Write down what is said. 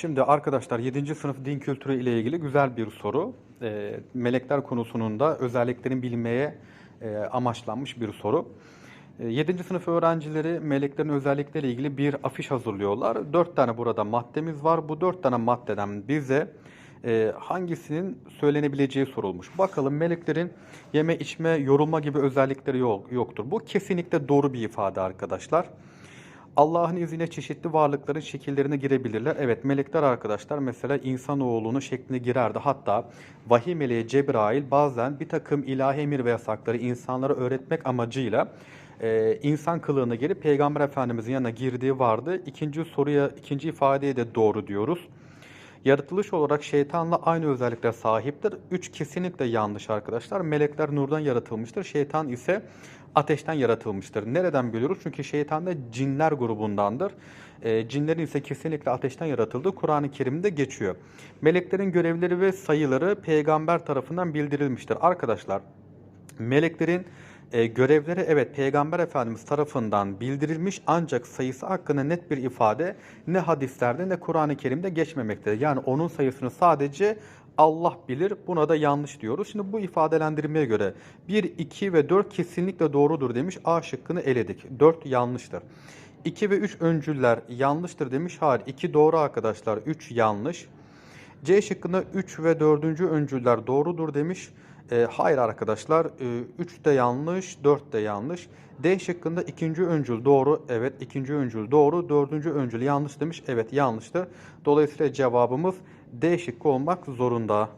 Şimdi arkadaşlar 7. sınıf din kültürü ile ilgili güzel bir soru. E, melekler konusunun da özelliklerini bilmeye e, amaçlanmış bir soru. E, 7. sınıf öğrencileri meleklerin özellikleriyle ilgili bir afiş hazırlıyorlar. 4 tane burada maddemiz var. Bu 4 tane maddeden bize e, hangisinin söylenebileceği sorulmuş. Bakalım meleklerin yeme, içme, yorulma gibi özellikleri yok, yoktur. Bu kesinlikle doğru bir ifade arkadaşlar. Allah'ın izniyle çeşitli varlıkların şekillerine girebilirler. Evet melekler arkadaşlar mesela insanoğlunun şekline girerdi. Hatta vahiy meleği Cebrail bazen bir takım ilahi emir ve yasakları insanlara öğretmek amacıyla e, insan kılığına girip Peygamber Efendimizin yanına girdiği vardı. İkinci soruya, ikinci ifadeye de doğru diyoruz. Yaratılış olarak şeytanla aynı özelliklere sahiptir. Üç kesinlikle yanlış arkadaşlar. Melekler nurdan yaratılmıştır. Şeytan ise ateşten yaratılmıştır. Nereden biliyoruz? Çünkü şeytan da cinler grubundandır. E, cinlerin ise kesinlikle ateşten yaratıldığı Kur'an-ı Kerim'de geçiyor. Meleklerin görevleri ve sayıları peygamber tarafından bildirilmiştir. Arkadaşlar meleklerin e, görevleri evet Peygamber Efendimiz tarafından bildirilmiş ancak sayısı hakkında net bir ifade ne hadislerde ne Kur'an-ı Kerim'de geçmemektedir. Yani onun sayısını sadece Allah bilir. Buna da yanlış diyoruz. Şimdi bu ifadelendirmeye göre 1, 2 ve 4 kesinlikle doğrudur demiş. A şıkkını eledik. 4 yanlıştır. 2 ve 3 öncüller yanlıştır demiş. Hayır 2 doğru arkadaşlar. 3 yanlış. C şıkkında 3 ve 4. öncüller doğrudur demiş. E, hayır arkadaşlar 3 de yanlış 4 de yanlış. D şıkkında ikinci öncül doğru. Evet ikinci öncül doğru. Dördüncü öncül yanlış demiş. Evet yanlıştır. Dolayısıyla cevabımız D şıkkı olmak zorunda.